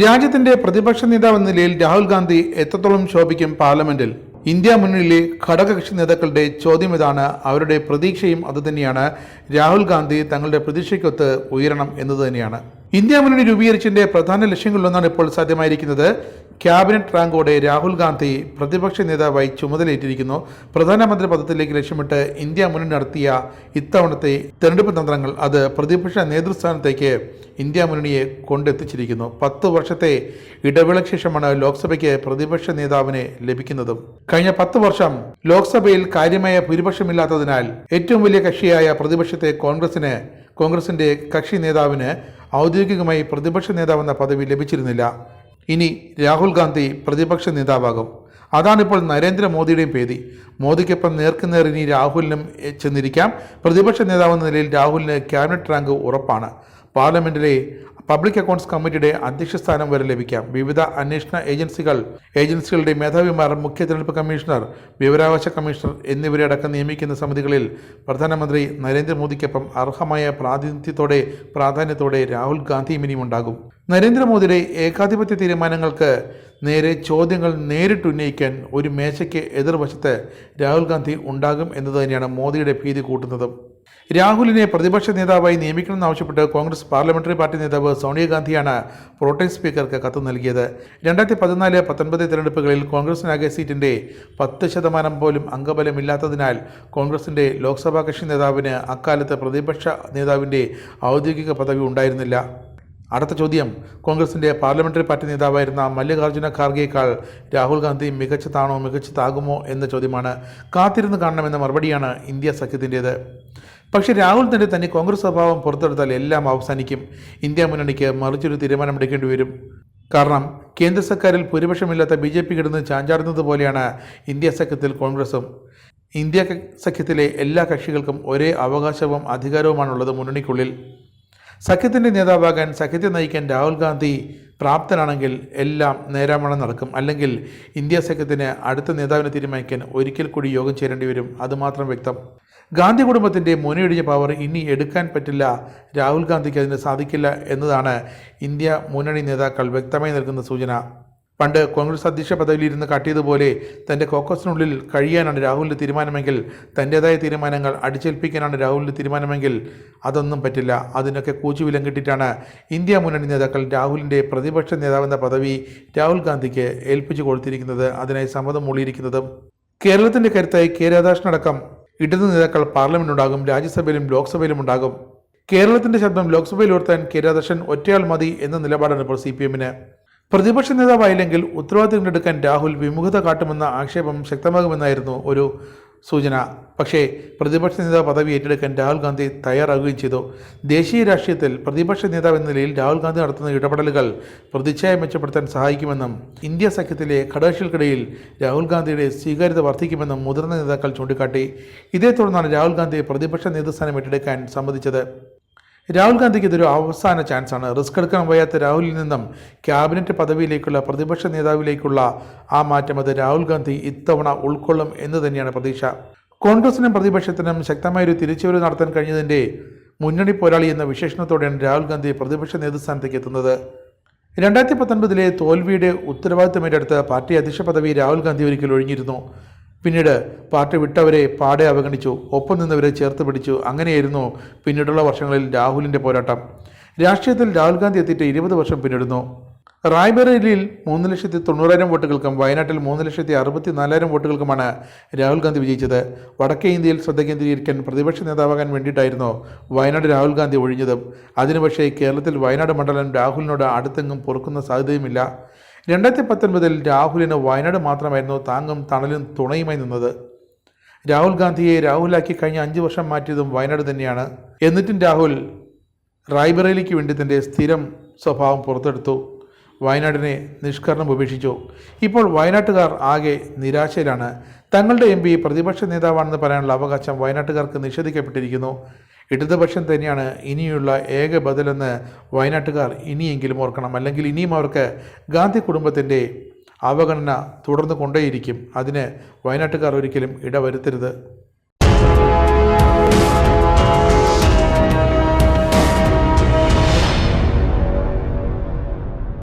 രാജ്യത്തിന്റെ പ്രതിപക്ഷ നേതാവ് എന്ന നിലയിൽ രാഹുൽ ഗാന്ധി എത്രത്തോളം ശോഭിക്കും പാർലമെന്റിൽ? ഇന്ത്യ മുന്നണിയിലെ ഘടകകക്ഷി നേതാക്കളുടെ ചോദ്യം ഇതാണ്. അവരുടെ പ്രതീക്ഷയും അതുതന്നെയാണ്. രാഹുൽ ഗാന്ധി തങ്ങളുടെ പ്രതീക്ഷയ്ക്കൊത്ത് ഉയരണം എന്നത് തന്നെയാണ്. ഇന്ത്യ മുന്നണി രൂപീകരിച്ചതിന്റെ പ്രധാന ലക്ഷ്യങ്ങളിലൊന്നാണ് ഇപ്പോൾ സാധ്യമായിരിക്കുന്നത് ക്യാബിനറ്റ് റാങ്കോടെ രാഹുൽ ഗാന്ധി പ്രതിപക്ഷ നേതാവായി ചുമതലയേറ്റിരിക്കുന്നു. പ്രധാനമന്ത്രി പദത്തിലേക്ക് ലക്ഷ്യമിട്ട് ഇന്ത്യ മുന്നണി നടത്തിയ ഇത്തവണത്തെ തെരഞ്ഞെടുപ്പ് തന്ത്രങ്ങൾ അത് പ്രതിപക്ഷ നേതൃസ്ഥാനത്തേക്ക് ഇന്ത്യ മുന്നണിയെ കൊണ്ടെത്തിച്ചിരിക്കുന്നു. പത്ത് വർഷത്തെ ഇടവേളയ്ക്ക് ശേഷമാണ് ലോക്സഭയ്ക്ക് പ്രതിപക്ഷ നേതാവിനെ ലഭിക്കുന്നതും. കഴിഞ്ഞ പത്ത് വർഷം ലോക്സഭയിൽ കാര്യമായ ഭൂരിപക്ഷമില്ലാത്തതിനാൽ ഏറ്റവും വലിയ കക്ഷിയായ പ്രതിപക്ഷത്തെ കോൺഗ്രസിന് കോൺഗ്രസിന്റെ കക്ഷി നേതാവിന് ഔദ്യോഗികമായി പ്രതിപക്ഷ നേതാവെന്ന പദവി ലഭിച്ചിരുന്നില്ല. ഇനി രാഹുൽ ഗാന്ധി പ്രതിപക്ഷ നേതാവാകും. അതാണിപ്പോൾ നരേന്ദ്രമോദിയുടെയും പേടി. മോദിക്കൊപ്പം നേർക്കുനേർ ഇനി രാഹുലിനും ചെന്നിരിക്കാം. പ്രതിപക്ഷ നേതാവെന്ന നിലയിൽ രാഹുലിന് ക്യാബിനറ്റ് റാങ്ക് ഉറപ്പാണ്. പാർലമെന്റിലെ പബ്ലിക് അക്കൗണ്ട്സ് കമ്മിറ്റിയുടെ അധ്യക്ഷ സ്ഥാനം വരെ ലഭിക്കാം. വിവിധ അന്വേഷണ ഏജൻസികൾ ഏജൻസികളുടെ മേധാവിമാർ മുഖ്യ തെരഞ്ഞെടുപ്പ് കമ്മീഷണർ വിവരാവകാശ കമ്മീഷണർ എന്നിവരെ അടക്കം നിയമിക്കുന്ന സമിതികളിൽ പ്രധാനമന്ത്രി നരേന്ദ്രമോദിക്കൊപ്പം അർഹമായ പ്രാതിനിധ്യത്തോടെ പ്രാധാന്യത്തോടെ രാഹുൽ ഗാന്ധി ഇനിയും ഉണ്ടാകും. നരേന്ദ്രമോദിയുടെ ഏകാധിപത്യ തീരുമാനങ്ങൾക്ക് നേരെ ചോദ്യങ്ങൾ നേരിട്ട് ഉന്നയിക്കാൻ ഒരു മേശയ്ക്ക് എതിർവശത്ത് രാഹുൽ ഗാന്ധി ഉണ്ടാകും എന്നത് തന്നെയാണ് മോദിയുടെ ഭീതി കൂട്ടുന്നതും. രാഹുലിനെ പ്രതിപക്ഷ നേതാവായി നിയമിക്കണമെന്നാവശ്യപ്പെട്ട് കോൺഗ്രസ് പാർലമെന്ററി പാർട്ടി നേതാവ് സോണിയാഗാന്ധിയാണ് പ്രോട്ടേം സ്പീക്കർക്ക് കത്ത് നൽകിയത്. രണ്ടായിരത്തി പതിനാല് പത്തൊൻപത് തെരഞ്ഞെടുപ്പുകളിൽ കോൺഗ്രസിനാകെ സീറ്റിന്റെ പത്ത് ശതമാനം പോലും അംഗബലമില്ലാത്തതിനാൽ കോൺഗ്രസിന്റെ ലോക്സഭാ കക്ഷി നേതാവിന് അക്കാലത്ത് പ്രതിപക്ഷ നേതാവിന്റെ ഔദ്യോഗിക പദവി ഉണ്ടായിരുന്നില്ല. അടുത്ത ചോദ്യം കോൺഗ്രസിന്റെ പാർലമെന്ററി പാർട്ടി നേതാവായിരുന്ന മല്ലികാർജുന ഖാർഗെയേക്കാൾ രാഹുൽ ഗാന്ധി മികച്ചതാണോ മികച്ചതാകുമോ എന്ന ചോദ്യമാണ് കാത്തിരുന്ന് കാണണമെന്ന മറുപടിയാണ് ഇന്ത്യ സഖ്യത്തിന്റേത് പക്ഷേ രാഹുൽ തന്നെ തന്നെ കോൺഗ്രസ് സ്വഭാവം പുറത്തെടുത്താൽ എല്ലാം അവസാനിക്കും. ഇന്ത്യ മുന്നണിക്ക് മറിച്ചൊരു തീരുമാനമെടുക്കേണ്ടി വരും. കാരണം കേന്ദ്ര സർക്കാരിൽ ഭൂരിപക്ഷമില്ലാത്ത ബി ജെ പി കിടന്ന് ചാഞ്ചാടുന്നത് പോലെയാണ് ഇന്ത്യ സഖ്യത്തിൽ കോൺഗ്രസും. ഇന്ത്യ സഖ്യത്തിലെ എല്ലാ കക്ഷികൾക്കും ഒരേ അവകാശവും അധികാരവുമാണുള്ളത് മുന്നണിക്കുള്ളിൽ. സഖ്യത്തിന്റെ നേതാവാകാൻ സഖ്യത്തെ നയിക്കാൻ രാഹുൽ ഗാന്ധി പ്രാപ്തനാണെങ്കിൽ എല്ലാം നേരാമണം നടക്കും. അല്ലെങ്കിൽ ഇന്ത്യ സഖ്യത്തിന് അടുത്ത നേതാവിനെ തീരുമാനിക്കാൻ ഒരിക്കൽ കൂടി യോഗം ചേരേണ്ടി വരും. അതുമാത്രം വ്യക്തം. ഗാന്ധി കുടുംബത്തിന്റെ മുനയൊടിഞ്ഞ പവർ ഇനി എടുക്കാൻ പറ്റില്ല. രാഹുൽ ഗാന്ധിക്ക് അതിന് സാധിക്കില്ല എന്നതാണ് ഇന്ത്യ മുന്നണി നേതാക്കൾ വ്യക്തമായി നൽകുന്ന സൂചന. പണ്ട് കോൺഗ്രസ് അധ്യക്ഷ പദവിയിലിരുന്ന് കാട്ടിയതുപോലെ തന്റെ കോക്കസിനുള്ളിൽ കഴിയാനാണ് രാഹുലിന്റെ തീരുമാനമെങ്കിൽ തന്റേതായ തീരുമാനങ്ങൾ അടിച്ചേൽപ്പിക്കാനാണ് രാഹുലിന്റെ തീരുമാനമെങ്കിൽ അതൊന്നും പറ്റില്ല. അതിനൊക്കെ കൂച്ചുവിലം കിട്ടിയിട്ടാണ് ഇന്ത്യ മുന്നണി നേതാക്കൾ രാഹുലിന്റെ പ്രതിപക്ഷ നേതാവെന്ന പദവി രാഹുൽ ഗാന്ധിക്ക് ഏൽപ്പിച്ചു കൊടുത്തിരിക്കുന്നത്. അതിനായി സമ്മതം മൂളിയിരിക്കുന്നതും കേരളത്തിന്റെ കരുത്തായി കെ രാധാകൃഷ്ണൻ ഇടതു നേതാക്കൾ പാർലമെന്റുണ്ടാകും രാജ്യസഭയിലും ലോക്സഭയിലും ഉണ്ടാകും കേരളത്തിന്റെ ശബ്ദം ലോക്സഭയിൽ ഉയർത്താൻ കെ ഒറ്റയാൾ മതി എന്ന നിലപാടാണ് ഇപ്പോൾ സി പി എമ്മിന്. പ്രതിപക്ഷ നേതാവായില്ലെങ്കിൽ ഉത്തരവാദിത്തം എടുക്കാൻ രാഹുൽ വിമുഖത കാട്ടുമെന്ന ആക്ഷേപം ശക്തമാകുമെന്നായിരുന്നു ഒരു സൂചന. പക്ഷേ പ്രതിപക്ഷ നേതാവ് പദവി ഏറ്റെടുക്കാൻ രാഹുൽ ഗാന്ധി തയ്യാറാകുകയും ചെയ്തു. ദേശീയ രാഷ്ട്രീയത്തിൽ പ്രതിപക്ഷ നേതാവ് എന്ന നിലയിൽ രാഹുൽ ഗാന്ധി നടത്തുന്ന ഇടപെടലുകൾ പ്രതിച്ഛായ മെച്ചപ്പെടുത്താൻ സഹായിക്കുമെന്നും ഇന്ത്യ സഖ്യത്തിലെ ഘടകകക്ഷികൾക്കിടയിൽ രാഹുൽ ഗാന്ധിയുടെ സ്വീകാര്യത വർദ്ധിക്കുമെന്നും മുതിർന്ന നേതാക്കൾ ചൂണ്ടിക്കാട്ടി. ഇതേ തുടർന്നാണ് രാഹുൽ ഗാന്ധി പ്രതിപക്ഷ നേതൃസ്ഥാനം ഏറ്റെടുക്കാൻ സമ്മതിച്ചത്. രാഹുൽ ഗാന്ധിക്ക് ഇതൊരു അവസാന ചാൻസാണ്. റിസ്ക് എടുക്കാൻ വയ്യാത്ത രാഹുലിൽ നിന്നും ക്യാബിനറ്റ് പദവിയിലേക്കുള്ള പ്രതിപക്ഷ നേതാവിലേക്കുള്ള ആ മാറ്റം അത് രാഹുൽ ഗാന്ധി ഇത്തവണ ഉൾക്കൊള്ളും എന്ന് തന്നെയാണ് പ്രതീക്ഷ. കോൺഗ്രസിനും പ്രതിപക്ഷത്തിനും ശക്തമായൊരു തിരിച്ചുവരവ് നടത്താൻ കഴിഞ്ഞതിന്റെ മുന്നണി പോരാളി എന്ന വിശേഷണത്തോടെയാണ് രാഹുൽ ഗാന്ധി പ്രതിപക്ഷ നേതൃസ്ഥാനത്തേക്ക് എത്തുന്നത്. രണ്ടായിരത്തി പത്തൊൻപതിലെ തോൽവിയുടെ ഉത്തരവാദിത്തമേറ്റെടുത്ത് പാർട്ടി അധ്യക്ഷ പദവി രാഹുൽ ഗാന്ധി ഒരിക്കൽ ഒഴിഞ്ഞിരുന്നു. പിന്നീട് പാർട്ടി വിട്ടവരെ പാടെ അവഗണിച്ചു ഒപ്പം നിന്നവരെ ചേർത്ത് പിടിച്ചു. അങ്ങനെയായിരുന്നു പിന്നീടുള്ള വർഷങ്ങളിൽ രാഹുലിന്റെ പോരാട്ടം. രാഷ്ട്രീയത്തിൽ രാഹുൽ ഗാന്ധി എത്തിയിട്ട് ഇരുപത് വർഷം പിന്നിടുന്നു. റായ്ബറേലിയിൽ മൂന്ന് ലക്ഷത്തി തൊണ്ണൂറായിരം വോട്ടുകൾക്കും വയനാട്ടിൽ മൂന്ന് ലക്ഷത്തി അറുപത്തി നാലായിരം വോട്ടുകൾക്കുമാണ് രാഹുൽ ഗാന്ധി വിജയിച്ചത്. വടക്കേ ഇന്ത്യയിൽ ശ്രദ്ധ കേന്ദ്രീകരിക്കാൻ പ്രതിപക്ഷ നേതാവാകാൻ വേണ്ടിയിട്ടായിരുന്നു വയനാട് രാഹുൽ ഗാന്ധി ഒഴിഞ്ഞതും. അതിനു പക്ഷേ കേരളത്തിൽ വയനാട് മണ്ഡലം രാഹുലിനോട് അടുത്തെങ്ങും പൊറുക്കുന്ന സാധ്യതയുമില്ല. രണ്ടായിരത്തി പത്തൊൻപതിൽ രാഹുലിന് വയനാട് മാത്രമായിരുന്നു താങ്ങും തണലും തുണയുമായി നിന്നത്. രാഹുൽ ഗാന്ധിയെ രാഹുലാക്കി കഴിഞ്ഞ അഞ്ച് വർഷം മാറ്റിയതും വയനാട് തന്നെയാണ്. എന്നിട്ടും രാഹുൽ റായ്ബറേലിക്ക് വേണ്ടി തന്റെ സ്ഥിരം സ്വഭാവം പുറത്തെടുത്തു. വയനാടിനെ നിഷ്കരണം ഉപേക്ഷിച്ചു. ഇപ്പോൾ വയനാട്ടുകാർ ആകെ നിരാശയിലാണ്. തങ്ങളുടെ എം പി പ്രതിപക്ഷ നേതാവാണെന്ന് പറയാനുള്ള അവകാശം വയനാട്ടുകാർക്ക് നിഷേധിക്കപ്പെട്ടിരിക്കുന്നു. ഇടതുപക്ഷം തന്നെയാണ് ഇനിയുള്ള ഏക ബദലെന്ന് വയനാട്ടുകാർ ഇനിയെങ്കിലും ഓർക്കണം. അല്ലെങ്കിൽ ഇനിയും അവർക്ക് ഗാന്ധി കുടുംബത്തിന്റെ അവഗണന തുടർന്നു കൊണ്ടേയിരിക്കും. അതിന് വയനാട്ടുകാർ ഒരിക്കലും ഇടവരുത്തരുത്.